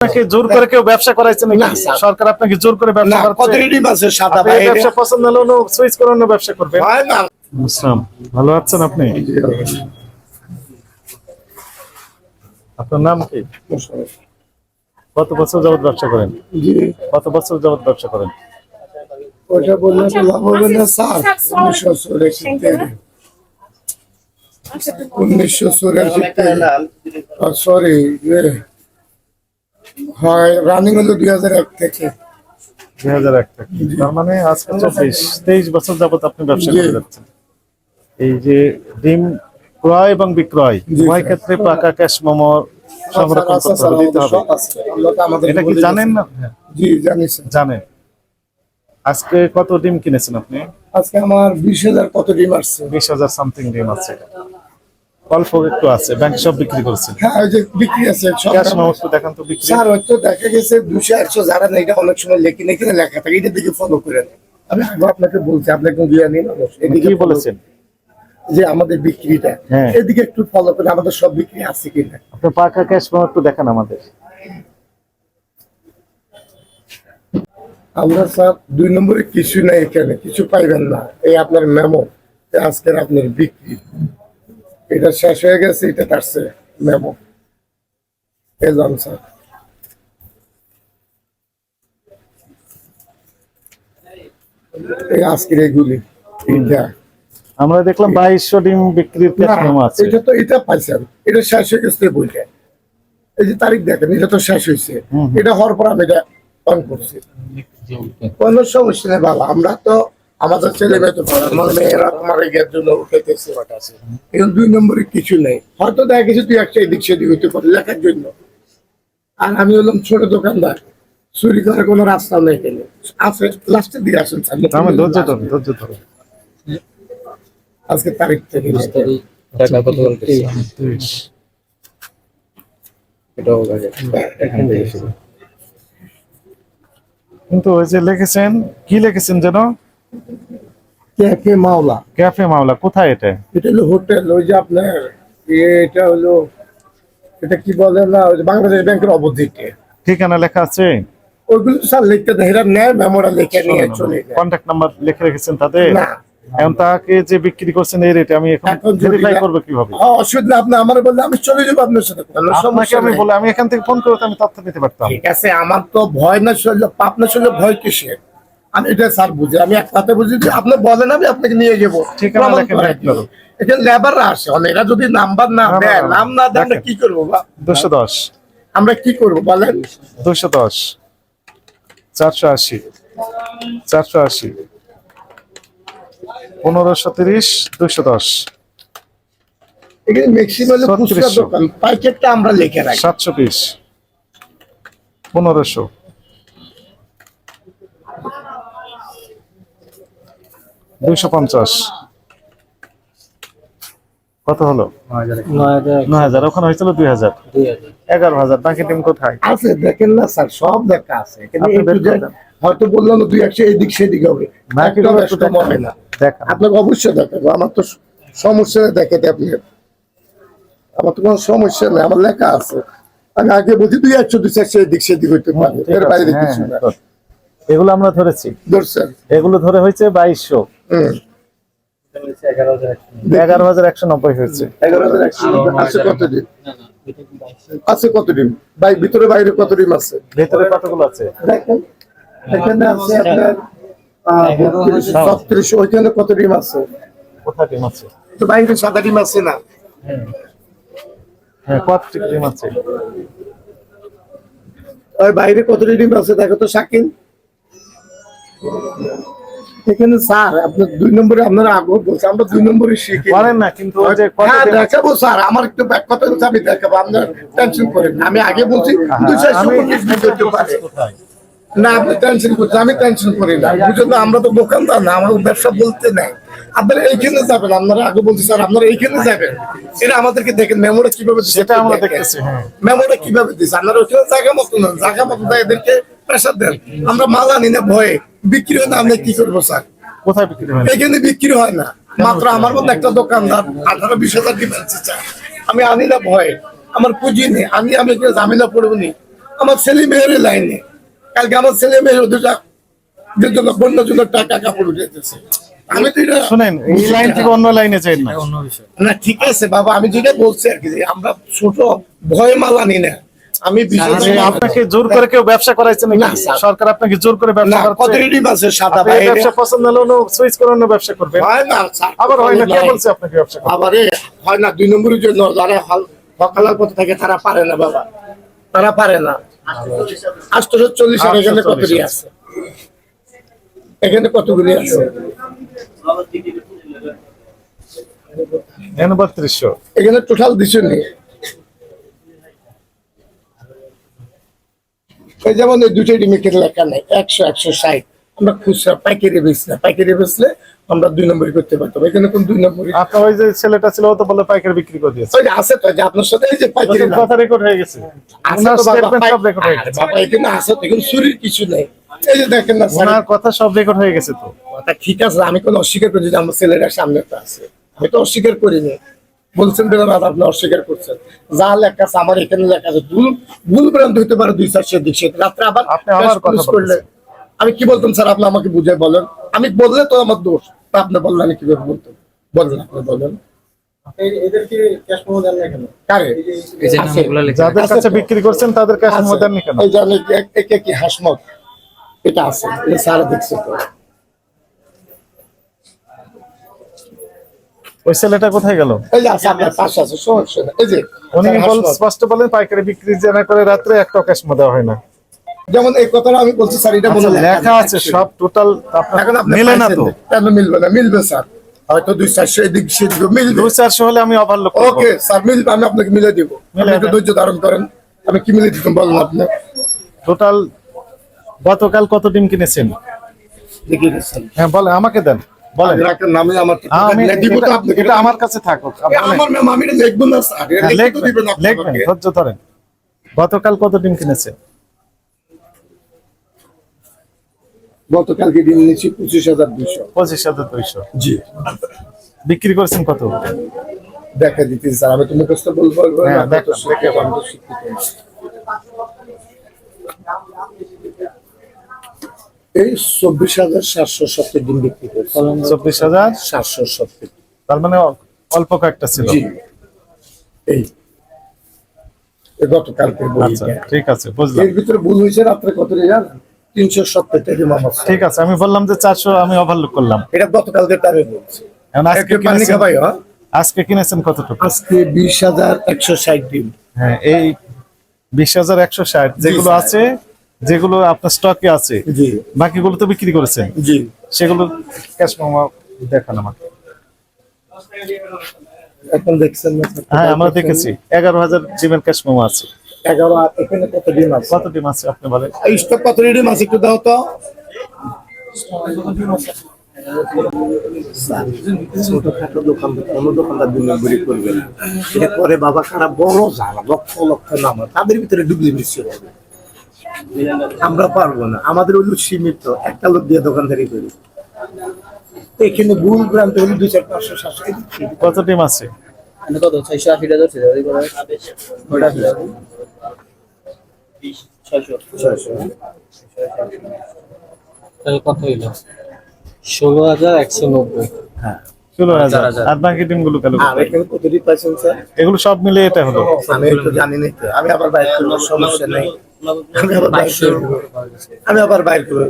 আপনাকে জোর করে কেউ ব্যবসা করাইছে নাকি? সরকার আপনাকে জোর করে ব্যবসা করাচ্ছে? সাদা ব্যবসা পছন্দ হলে সুইচ করে অন্য ব্যবসা করবেন। হয় ভালো আছেন আপনি? আপনার নাম কি? কত বছর যাবত ব্যবসা করেন? কত বছর যাবত ব্যবসা করেন? ওটা বললে তো লাভ হবে না স্যার। উনিশশো চুরাশি উনিশশো চুরাশি সরি হয় রানিং হলো দুই হাজার এক থেকে। দুই হাজার এক থেকে। তার মানে আজকে চব্বিশ তেইশ বছর যাবত আপনি ব্যবসা করে যাচ্ছেন। এই যে ডিম ক্রয় এবং বিক্রয় উভয় ক্ষেত্রে পাকা ক্যাশ মোমো সংরক্ষণ আচ্ছা, করতে হবে দিতে হবে। আমাদের এটা কি জানেন না জি জানি জানেন। আজকে কত ডিম কিনেছেন আপনি? আজকে আমার বিশ হাজার কত ডিম আসছে। বিশ হাজার সামথিং ডিম আছে। অল্প একটু আছে ব্যাংক সব বিক্রি করছেন হ্যাঁ ওই যে বিক্রি আছে সব ক্যাশ একটু দেখান তো বিক্রি। স্যার হয়তো দেখা গেছে দুশো একশো যারা না এটা অনেক সময় লেখি নাকি লেখা থাকে এটা দিকে ফলো করে নেন। আমি আগে আপনাকে বলছি আপনি একদম জ্ঞানী মানুষ এদিকে কি বলেছেন? যে আমাদের বিক্রিটা। হ্যাঁ। এদিকে একটু ফলো করে আমাদের সব বিক্রি আছে কিনা। আপনি পাকা ক্যাশ মোমো একটু দেখান আমাদের। আমরা স্যার দুই নম্বরে কিছু নাই এখানে কিছু পাইবেন না। এই আপনার মেমো আজকের আপনার বিক্রি। এটা শেষ হয়ে গেছে এটা তারছে মেমো এলাম স্যার এই আজকের এগুলি এটা আমরা দেখলাম বাইশশো ডিম বিক্রির আছে। এটা তো এটা পাইছেন। এটা শেষ হয়ে গেছে বইটা। এই যে তারিখ দেখেন এটা তো শেষ হয়েছে। এটা হওয়ার পর আমি এটা অন করছি। কোনো সমস্যা নেই বাবা আমরা তো আমাদের ছেলে মেয়ে তো ভালো, আমার মেয়েরা মারা গিয়ে জন্য উঠেতেছে এখন দুই নম্বরে কিছু নেই। হয়তো দেখা গেছে তুই একটা এদিক সেদিক হইতে পারে লেখার জন্য। আর আমি হলাম ছোট দোকানদার। চুরি করার কোনো রাস্তা নেই এখানে। আছে লাস্টের দিকে আসেন স্যার। আমার ধৈর্য আজকে তারিখ থেকে টাকা কত এটাও এখান থেকে কিন্তু ওই যে লিখেছেন কি লিখেছেন যেন? ক্যাফে মাওলা। ক্যাফে মামলা কোথায় এটা? এটা হলো হোটেল ওই যে আপনার এটা হলো এটা কি বলে না বাংলাদেশ ব্যাংকের ঠিকানা লেখা আছে? ওইগুলো স্যার লিখতে দেয় এরা নেয় মেমোরা লিখে নিয়ে চলে যায়। কন্ট্যাক্ট নাম্বার লিখে রেখেছেন তাদের? না। এখন তাকে যে বিক্রি করছেন এই রেটে আমি এখন ভেরিফাই করব কীভাবে? হ্যাঁ, অসুবিধা আপনি আমার বললে আমি চলে যাব আপনার সাথে আপনাকে আমি বলে আমি এখান থেকে ফোন করে তো আমি তথ্য নিতে পারতাম। ঠিক আছে আমার তো ভয় না শরীরে পাপ না শরীরে ভয় কিসের? আমি এটা স্যার বুঝি আমি এক কথা বুঝি যে আপনি বলেন আমি আপনাকে নিয়ে যাব। এখানে লেবাররা আসে অনেকরা যদি নাম্বার না না, দেয় নাম না দেয় আমরা কি করব দুশো দশ। আমরা কি করব বলেন? দুশো দশ। চারশো আশি। চারশো আশি। পনেরোশো তিরিশ দুশো দশ। এখানে ম্যাক্সিমাম প্যাকেটটা আমরা লিখে রাখি। সাতশো বিশ। পনেরোশো। দুইশো পঞ্চাশ। কত হলো? নয় হাজার ওখানে হয়েছিল দুই হাজার। এগারো হাজার বাকি টিম কোথায়? আছে দেখেন না স্যার সব দেখা আছে। হয়তো বললাম দুই একশো এদিক সেদিক হবে। না আপনাকে অবশ্যই দেখাবো আমার তো সমস্যা দেখাতে আপনি। আমার তো কোনো সমস্যা নেই আমার লেখা আছে। আমি আগে বলছি দুই একশো দুই চারশো এদিক সেদিক হইতে পারে ঠিক এর বাইরে হ্যাঁ, কিছু না। হ্যাঁ, এগুলো আমরা ধরেছি। ধরছেন। এগুলো ধরে হয়েছে বাইশশো। এগারো হাজার একশো নব্বই হয়েছে। এগারো হাজার একশো আছে কত দিন আছে কত বাই ভিতরে বাইরে কত দিন আছে? ভেতরে কতগুলো আছে? এখানে আছে আপনার ছত্রিশ ওইখানে কত ডিম আছে? তো বাইরে সাদা ডিম আছে না? হ্যাঁ কত টিম আছে? ওই বাইরে কত ডিম আছে দেখো তো শাকিল। এখানে স্যার আপনার দুই নম্বরে আপনারা আগ্রহ বলছে আমরা দুই নম্বরে শিখি। পারেন না কিন্তু হ্যাঁ দেখাবো স্যার আমার একটু ব্যাক কথা বলছে আমি দেখাবো আপনার টেনশন করেন। আমি আগে বলছি দুই চারশো পারে না আপনি টেনশন করছেন আমি টেনশন করি না। বুঝলেন তো, আমরা তো দোকানদার না আমার ব্যবসা বলতে নাই। আপনারা এইখানে যাবেন আপনারা আগে বলছি স্যার আপনারা এইখানে যাবেন। এটা আমাদেরকে দেখেন মেমোরা কীভাবে সেটা আমরা। দেখতেছি, হ্যাঁ। মেমোরা কীভাবে দিচ্ছে আপনারা ওইখানে জায়গা মতো না জায়গা মতো দেয় এদেরকে প্রেশার দেন। আমরা মাল আনি না ভয়ে। বিক্রি হয় না আমরা কি করব স্যার? কোথায় বিক্রি হয়? না? এখানে বিক্রি হয় না। মাত্র আমার মতো একটা দোকানদার আঠারো বিশ হাজার ডিফেন্সে চায়? আমি আনি না ভয়ে। আমার পুঁজি নেই। আমি আমি ঝামেলা পড়ব নি। আমার ছেলে মেয়ের লাইনে। কালকে আমার ছেলে মেয়ের দুটা দুজন বন্য জন্য টাকা কাপড় উঠেছে আমি তো এটা শুনেন এই লাইন থেকে অন্য লাইনে চাই না। অন্য বিষয়। না ঠিক আছে বাবা আমি যেটা বলছি আর কি যে আমরা ছোট ভয় মালানি না। আমি আপনাকে জোর করে কেউ ব্যবসা করাইছে নাকি? সরকার আপনাকে জোর করে ব্যবসা না কত করাচ্ছে আছে সাদা আপনি ব্যবসা পছন্দ হলে অন্য সুইচ করে অন্য ব্যবসা করবেন হয় না আবার হয় না কে বলছে আপনাকে ব্যবসা? আবারে হয় না দুই নম্বরের জন্য যারা হল হকালার পথে থাকে তারা পারে না বাবা। তারা পারে না। আটশো চল্লিশ এখানে কতটি আছে? এখানে কতগুলি আছে? এখানে টোটাল দিচ্ছে নেই এই যেমন এই দুটো ডিমিকের লেখা নেই একশো একশো ষাট। আমরা খুচরা পাইকারি বেচি না পাইকারি বেচলে আমরা দুই নম্বরই করতে পারতাম। এখানে কোন দুই নম্বরই আপনার ওই যে ছেলেটা ছিল ও তো বলে পাইকারি বিক্রি করে দিয়েছে। ওই আছে তো যে আপনার সাথে এই যে পাইকারি কথা রেকর্ড হয়ে গেছে। বাবা, স্টেটমেন্ট সব রেকর্ড হয়ে গেছে। বাবা এখানে আছে তো এখানে চুরির কিছু নেই। এই যে দেখেন না ওনার কথা সব রেকর্ড হয়ে গেছে তো। কথা ঠিক আছে আমি কোনো অস্বীকার করি যে আমার ছেলেরা সামনে তো আছে। আমি তো অস্বীকার করিনি। বলছেন বেলা রাত আপনি অস্বীকার করছেন। যা লেখা আছে আমার এখানে লেখা আছে। ভুল ভুল ভ্রান্ত হইতে পারে দুই চারশো দিক সে রাত্রে আবার আপনি আবার press কথা করলে আমি কি বলতাম স্যার আপনি আমাকে বুঝে বলেন? আমি বললে তো আমার দোষ তা আপনি বললেন আমি কীভাবে বলতাম? বলেন আপনি বলেন। এদেরকে ক্যাশ মোমো দেন না কেন? কারে? এই যে আছে। নামগুলো লেখা যাদের কাছে বিক্রি করছেন তাদের কাছে আছে। মধ্যে কেন? এই জানে একে কি হাসমত? এটা আছে স্যার দেখছে তো। ওই ছেলেটা কোথায় গেল? এই যে আপনার পাশে আছে সমস্যা নেই। এই যে উনি বল। স্পষ্ট বলেন পাইকারি বিক্রি জানা করে রাত্রে একটা ক্যাশ দেওয়া হয় না। যেমন এই কথাটা আমি বলছি স্যার এটা আচ্ছা, মনে লেখা আছে সব টোটাল মিলে না তো? কেন মিলবে না? মিলবে স্যার। হয়তো দুই চারশো এদিক সেদিকে মিলবে। দুই চারশো হলে আমি ওভারলোক ওকে স্যার মিলবে আমি আপনাকে মিলে দিব। মিলে আপনি একটু ধৈর্য ধারণ করেন। আমি কি মিলে দিতাম বলেন আপনি। টোটাল গতকাল কত ডিম কিনেছেন হ্যাঁ বলেন আমাকে দেন। বলেন। রাখেন নামে আমার তো আমি দিব তো এটা- আপনাকে। এটা আমার কাছে থাকুক আমার ম্যাম আমি এটা না স্যার। এটা হ্যাঁ, দিবেন লিখবেন। ধৈর্য ধরেন। গতকাল কত ডিম কিনেছেন? গতকালকে দিন নিচ্ছি পঁচিশ হাজার দুশো পঁচিশ হাজার দুইশো। জি। বিক্রি করেছেন কত? দেখা দিতেছি স্যার। আমি তো মুখস্থ বলব বলব হ্যাঁ, না, আমি তো দেখলাম, শিক্ষিত, আমি তো শিক্ষিত না। এই চব্বিশ হাজার সাতশো সত্তর দিন বিক্রি চব্বিশ হাজার সাতশো সত্তর তার মানে অল্প কয়েকটা ছিল। এই। এই গতকালকে আচ্ছা ঠিক আছে বুঝলাম। এর ভিতরে ভুল হয়েছে রাত্রে কত রেজাল তিনশো সত্তর টাকা মামা ঠিক আছে আমি বললাম যে চারশো আমি ওভারলুক করলাম। এটা গতকালকে তারে বলছে। এখন আজকে পানি কিনেছেন খাবাই হ্যাঁ? আজকে কিনেছেন কতটুকু? আজকে বিশ হাজার একশো ষাট দিন। হ্যাঁ এই বিশ হাজার একশো ষাট যেগুলো আছে যেগুলো আপনার স্টকে আছে জি। বাকিগুলো তো বিক্রি করেছেন। সেগুলো ক্যাশ মামা দেখান আমাকে। এখন দেখছেন হ্যাঁ আমরা দেখেছি। এগারো হাজার ডিমের ক্যাশ মামা আছে। এগারো এখানে কত ডিম আছে? কত ডিম আছে আপনি বলেন? স্টক কত ডিম আছে একটু দাও তো। ছোটখাটো দোকান কোন দোকানদার দুই করবে না। এটা করে বাবা খারাপ বড় জানা লক্ষ লক্ষ নাম। তাদের ভিতরে ডুবলি মিশি হবে। আমরা পারব না। আমাদের ওই সীমিত। একটা লোক দিয়ে দোকানদারি করি। এখানে ভুল ভ্রান্ত হলে দুই চার পাঁচশো সাতশো কত ডিম আছে? মানে কত? ছয়শো আশিটা ধরছে। কত হইল? ষোলো হাজার একশো নব্বই। ষোলো হাজার। হাজার। আর বাকি কেন পাইছেন স্যার? এগুলো সব মিলে এটা হলো। আমি তো জানি না আমি আবার বাইর করব সমস্যা নেই। আমি আবার বাইর করব। আমি আবার বাইর করব।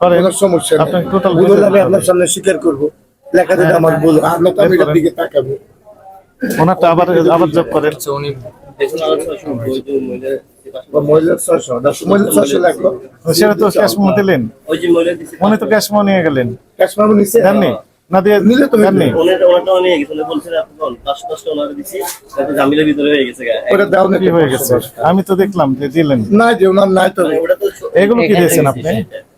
করেন কোনো সমস্যা নেই। ভুল আমি আপনার সামনে স্বীকার করব। লেখা যদি আমার ভুল তো আমি দিকে তাকাবো। ওনারটা আবার আবার জব করেন। আচ্ছা উনি সেটা তো ক্যাশ দিলেন। উনি তো ক্যাশ নিয়ে গেলেন। ক্যাশ দেননি না দিয়ে নিলে তো হইল। দেননি ওনারটা নিয়ে গেছে উনি বলছেন আপনি বল পাঁচশো দশটা দিছি তাতে জামিলের ভিতরে হয়ে গেছে ওটা দাও না হয়ে গেছে? আমি তো দেখলাম যে দিলেন। না যে ওনার নাই তো। মানে এগুলো কি দিয়েছেন আপনি?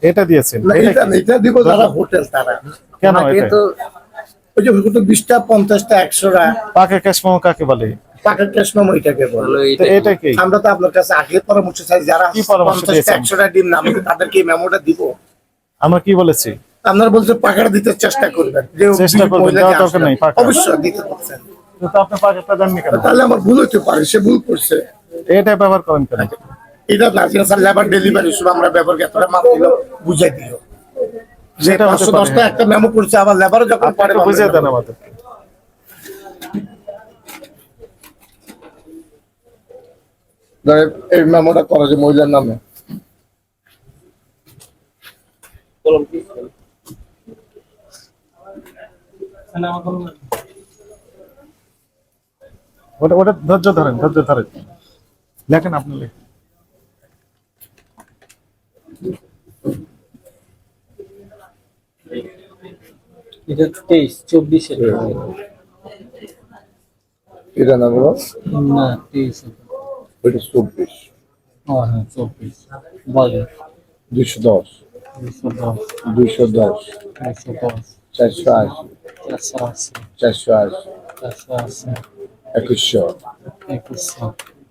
এটা। দিয়েছেন। এটা এটা দিব যারা হোটেল তারা। কেন এটা? তো ওই যে হয়তো বিশটা পঞ্চাশটা একশোটা পাকা ক্যাশ কাকে বলে? ক্যাশ মামু এটাকে বলে। এটা কি? আমরা তো আপনার কাছে আগে পরামর্শ চাই যারা কি পরামর্শ পঞ্চাশটা দিয়েছেন? একশোটা ডিম না আমি তো তাদেরকে মেমোটা দিব? আমরা কি বলেছি? আপনারা বলছেন পাকাটা দিতে চেষ্টা করবেন। যে চেষ্টা করবেন, দরকার অবশ্যই দিতে পারছেন। তো আপনি পাকাটা দেননি কেন? তাহলে আমার ভুল হতে পারে সে ভুল করছে। এটা ব্যবহার করেন কেন? এটা নাজিরা স্যার লেবার ডেলিভারি শুধু আমরা ব্যবহার এতটা মাল দিল বুঝাই যে পাঁচশো দশটা একটা মেমো করছে আবার লেবারও যখন বুঝিয়ে দেন আমাদের ধরেন এই মেমোটা করা যে মহিলার নামে। কলম কি? ওটা ওটা ধৈর্য ধরেন ধৈর্য ধরেন। লেখেন আপনি লেখেন। এটা তেইশ চব্বিশে এটা না বলো? না তেইশ ওইটা চব্বিশ। হ্যাঁ চব্বিশ। দশ। দুশো দশ। দুইশো দশ। দুশো দশ। চারশো আশি চারশো আশি একুশশো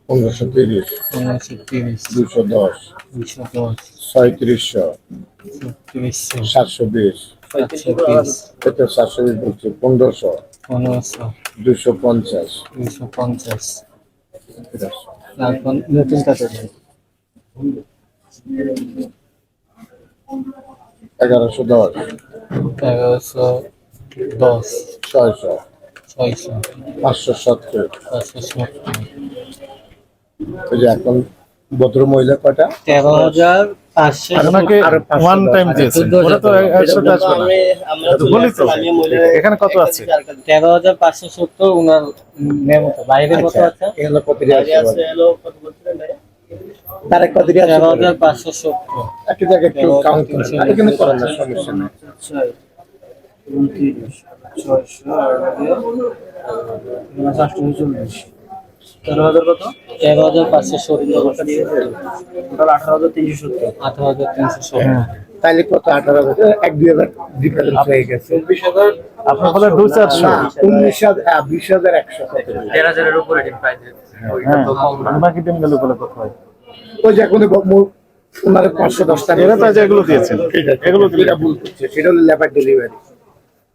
পনেরোশো তিরিশ দুশো দশ ছয়ত্রিশশো সাতশো বিশ এটা সাতশো বিশ বলছি পনেরোশো দুশো পঞ্চাশ দুশো পঞ্চাশ নতুন দেয় এগারোশো দশ। এগারোশো দশ। ছয়শো। ছয়শো। পাঁচশো সত্তর। পাঁচশো সত্তর। ওই যে এখন ভদ্র মহিলা কটা তেরো হাজার এখানে কত আছে? তেরো হাজার পাঁচশো সত্তর উনার মেমোতে বাইরে কত আছে এগুলো একটা দিকে? তার কত তেরো হাজার পাঁচশো সত্তর। একটু জায়গায় একটু কাউন্ট করছে আর এখানে করেন না সমস্যা নেই। ছয় উনত্রিশ। ছয়শো আটশো চল্লিশ। তেরো হাজার কত? তেরো হাজার পাঁচশো সত্তর। টোটাল আঠারো হাজার তিনশো সত্তর। আঠারো হাজার তিনশো সত্তর। তাইলে কত? আঠারো হাজার এক দুই হাজার ডিফারেন্স হয়ে গেছে। আপনার বলে দুই চারশো উনিশ হাজার বিশ হাজার একশো। দেড় হাজারের উপরে ডিম পাই বাকি দিন গেলে কত হয়? ওই যে এখন ওনার পাঁচশো দশ টাকা এরা তো এগুলো দিয়েছেন। এগুলো দিলে এটা ভুল করছে। সেটা হলো লেবার ডেলিভারি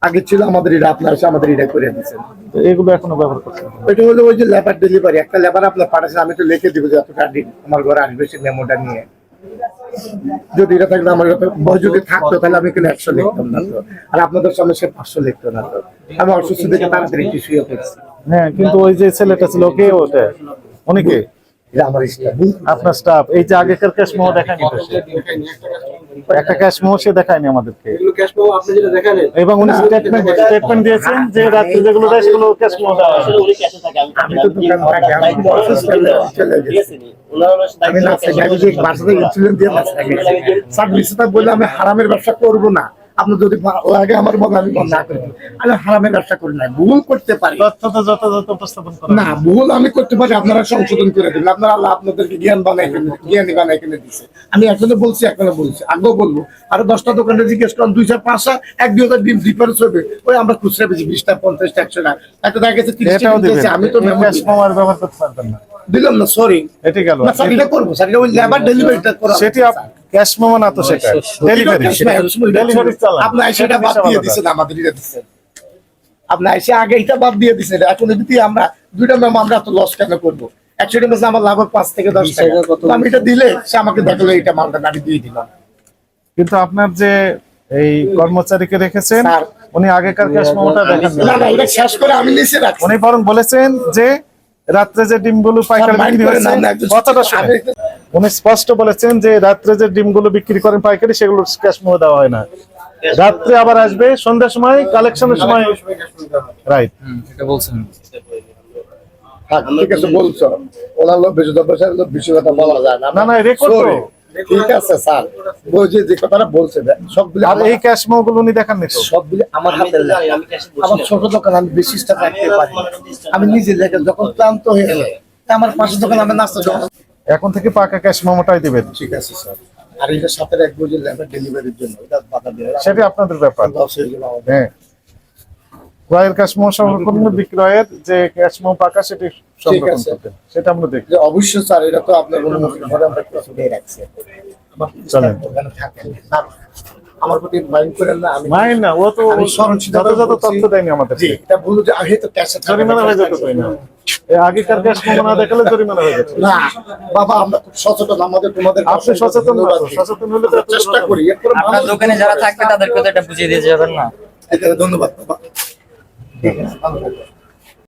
আগে ছিল আমাদের এটা আপনার এসে আমাদের এটা করে দিচ্ছেন এগুলো এখনও ব্যবহার করছেন? ওইটা হলো ওই যে লেবার ডেলিভারি একটা লেবার আপনার পাঠাচ্ছেন আমি তো লিখে দিব যে এতটা আমার ঘরে আসবে সে মেমোটা নিয়ে। যদি এটা থাকলে আমার বই যদি থাকতো তাহলে আমি এখানে একশো লিখতাম না তো। আর আপনাদের সামনে সে পাঁচশো লিখতো না তো। আমি অসুস্থ দেখে তাড়াতাড়ি একটু শুয়ে পড়ছি। হ্যাঁ কিন্তু ওই যে ছেলেটা ছিল কে ওটা? অনেকে আমার আপনার স্টাফ এই যে আগেকার ক্যাশ মোহ দেখায়নি একটা ক্যাশ মোহ সে দেখায়নি আমাদেরকে। এগুলো ক্যাশ পাবো আপনি যেটা দেখালেন। এবং উনি স্টেটমেন্ট স্টেটমেন্ট দিয়েছেন যে রাত্রে যেগুলো দেয় সেগুলো ক্যাশ মোহ দেওয়া আসলে উনি ক্যাশে থাকে, আমি আমি তো দোকান থাকি, আমি অসুস্থ চলে গেছি। ঠিক আছে নি? ওনার হলো আমি না আমি যে বাসাতে ইনসুলিন দিয়ে বাঁচা গেছি স্যার আমি হারামের ব্যবসা করব না। আপনি যদি লাগে আমার মনে আমি বন্ধ করি। আমি হারামের ব্যবসা করি না ভুল করতে পারি। না ভুল আমি করতে পারি আপনারা সংশোধন করে দেবেন। আপনারা আল্লাহ আপনাদেরকে জ্ঞান বানাই কিনে জ্ঞানী বানাই কিনে দিচ্ছে আমি এখনও বলছি এখনও বলছি। আগেও বলব আরও দশটা দোকানে জিজ্ঞেস করলাম দুই চার পাঁচটা এক দুই হাজার ডিম ডিফারেন্স হবে। ওই আমরা খুচরা বেশি বিশটা পঞ্চাশটা একশো না। একটা দেখা গেছে আমি তো ব্যবহার করতে পারবেন না। দিলাম না সরি এটা গেল। না এটা করব এটা ওই লেবার ডেলিভারিটা করা সেটি ক্যাশ না তো সেটা। ডেলিভারি ডেলিভারি চালান। আপনি সেটা বাদ দিয়ে দিচ্ছেন আমাদের এটা দিচ্ছেন আপনি এসে আগে এটা বাদ দিয়ে দিচ্ছেন এখন যদি আমরা দুইটা ম্যাম আমরা তো লস কেন করব? একশোটা মাসে আমার লাভ পাঁচ থেকে দশ টাকা। আমি এটা দিলে সে আমাকে দেখল এটা মালটা গাড়ি দিয়ে দিলাম কিন্তু আপনার যে এই কর্মচারীকে রেখেছেন উনি আগেকার ক্যাশ মোহটা দেখেন না না এটা শেষ করে আমি নিচে রাখছি। উনি বরং বলেছেন যে রাত্রে যে ডিমগুলো পাইকারি বিক্রি হয়েছে কথাটা শুনে উনি স্পষ্ট বলেছেন যে রাত্রে যে ডিমগুলো বিক্রি করেন পাইকারি সেগুলো ক্যাশ মোহ দেওয়া হয় না। রাত্রে আবার আসবে সন্ধ্যার সময় কালেকশনের সময়। রাইট এটা বলছেন। হ্যাঁ, ঠিক আছে বলছো। ওনার লোক বেশি দশ বছর বেশি কথা বলা যায় না। না, রেকর্ড. ঠিক আছে স্যার। বলছি যে কথাটা বলছে সবগুলো আর এই ক্যাশ মোহগুলো উনি দেখাননি তো? সবগুলো আমার হাতে আমি ক্যাশে আমার ছোট দোকান আমি বেশি টাকা রাখতে পারি আমি নিজে যখন ক্লান্ত হয়ে গেলে আমার পাশের দোকান আমি নাস্তা এখন থেকে পাকা ক্যাশ মোমোটাই দিবেন। ঠিক আছে স্যার। আর এটা সাথে এক ল্যাবের ডেলিভারির জন্য এটা বাধা দিয়ে সেটি আপনাদের ব্যাপার। হয়ে গেল। হ্যাঁ। ক্রয়ের ক্যাশ সংরক্ষণ বিক্রয়ের যে ক্যাশ পাকা সেটি সংরক্ষণ। সেটা আমরা দেখি যে অবশ্যই স্যার এটা তো আপনার অনুমতি। ঘরে আমরা দিয়ে রাখছি। চলেন। দোকানে থাকে স্যার আমার প্রতি মাইন্ড করেন না আমি মাইন না ও তো আমি স্মরণ সিদ্ধান্ত যথাযথ তথ্য দেয়নি আমাদের এটা বলল যে আগে তো ক্যাশে জরিমানা হয়ে যেত তাই না? আগেকার না দেখালে জরিমানা হয়ে যেত। না বাবা আমরা খুব সচেতন আমাদের তোমাদের আপনি সচেতন সচেতন হলে তো চেষ্টা করি আপনার দোকানে যারা থাকবে তাদেরকে তো এটা বুঝিয়ে দিয়ে যাবেন না। ধন্যবাদ বাবা। ঠিক আছে ভালো থাকবেন।